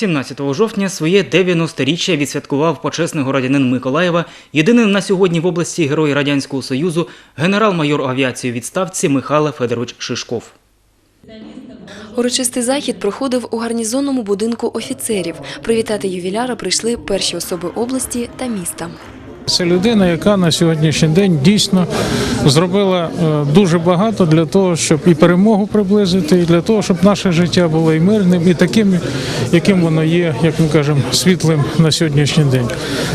17 жовтня своє 90-річчя відсвяткував почесний городянин Миколаєва, єдиний на сьогодні в області герой Радянського Союзу, генерал-майор авіації відставці Михайло Федорович Шишков. Урочистий захід проходив у гарнізонному будинку офіцерів. Привітати ювіляра прийшли перші особи області та міста. Це людина, яка на сьогоднішній день дійсно зробила е, дуже багато для того, щоб і перемогу приблизити, і для того, щоб наше життя було і мирним, і таким, яким воно є, як ми кажемо, світлим на сьогоднішній день.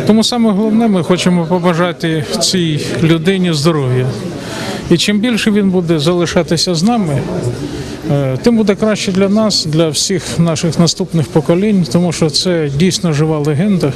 Тому саме головне, ми хочемо побажати цій людині здоров'я. І чим більше він буде залишатися з нами, е, тим буде краще для нас, для всіх наших наступних поколінь, тому що це дійсно жива легенда.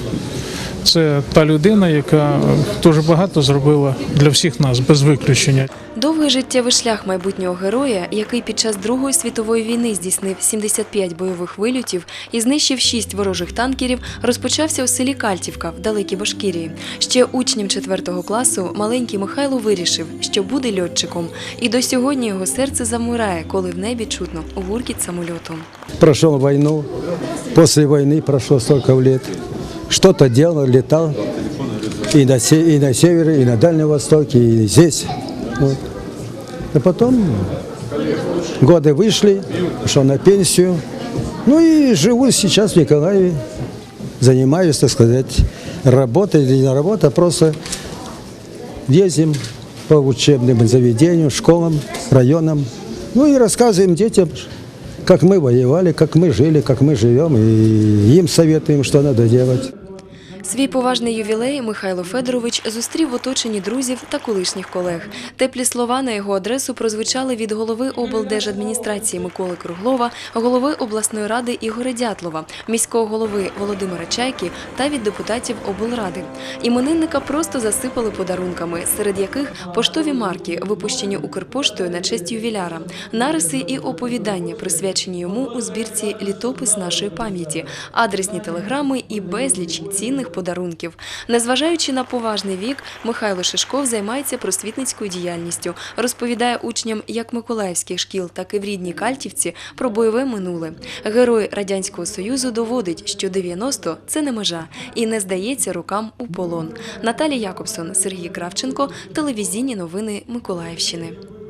Це та людина, яка дуже багато зробила для всіх нас без виключення. Довгий життєвий шлях майбутнього героя, який під час Другої світової війни здійснив 75 бойових вильотів і знищив 6 ворожих танкерів, розпочався у селі Кальтівка в далекій Башкірії. Ще учнем 4 класу маленький Михайло вирішив, що буде льотчиком. І до сьогодні його серце замирає, коли в небі чутно гуркіт самольоту. прошел войну, после войны прошло столько лет, что-то делал, летал и на, и на севере, и на Дальнем Востоке, и здесь. Вот. А потом годы вышли, ушел на пенсию, ну и живу сейчас в Николаеве, занимаюсь, так сказать, работой, или не работа, а просто ездим по учебным заведениям, школам, районам, ну и рассказываем детям, как мы воевали, как мы жили, как мы живем, и им советуем, что надо делать. Свій поважний ювілей Михайло Федорович зустрів в оточенні друзів та колишніх колег. Теплі слова на його адресу прозвучали від голови облдержадміністрації Миколи Круглова, голови обласної ради Ігоря Дятлова, міського голови Володимира Чайки та від депутатів облради. Іменинника просто засипали подарунками, серед яких поштові марки, випущені Укрпоштою на честь ювіляра, нариси і оповідання, присвячені йому у збірці Літопис нашої пам'яті, адресні телеграми і безліч цінних подарунків. Незважаючи на поважний вік, Михайло Шишков займається просвітницькою діяльністю, розповідає учням як миколаївських шкіл, так і в рідній Кальтівці про бойове минуле. Герой радянського союзу доводить, що 90 – це не межа і не здається рукам у полон. Наталія Якобсон, Сергій Кравченко, телевізійні новини Миколаївщини.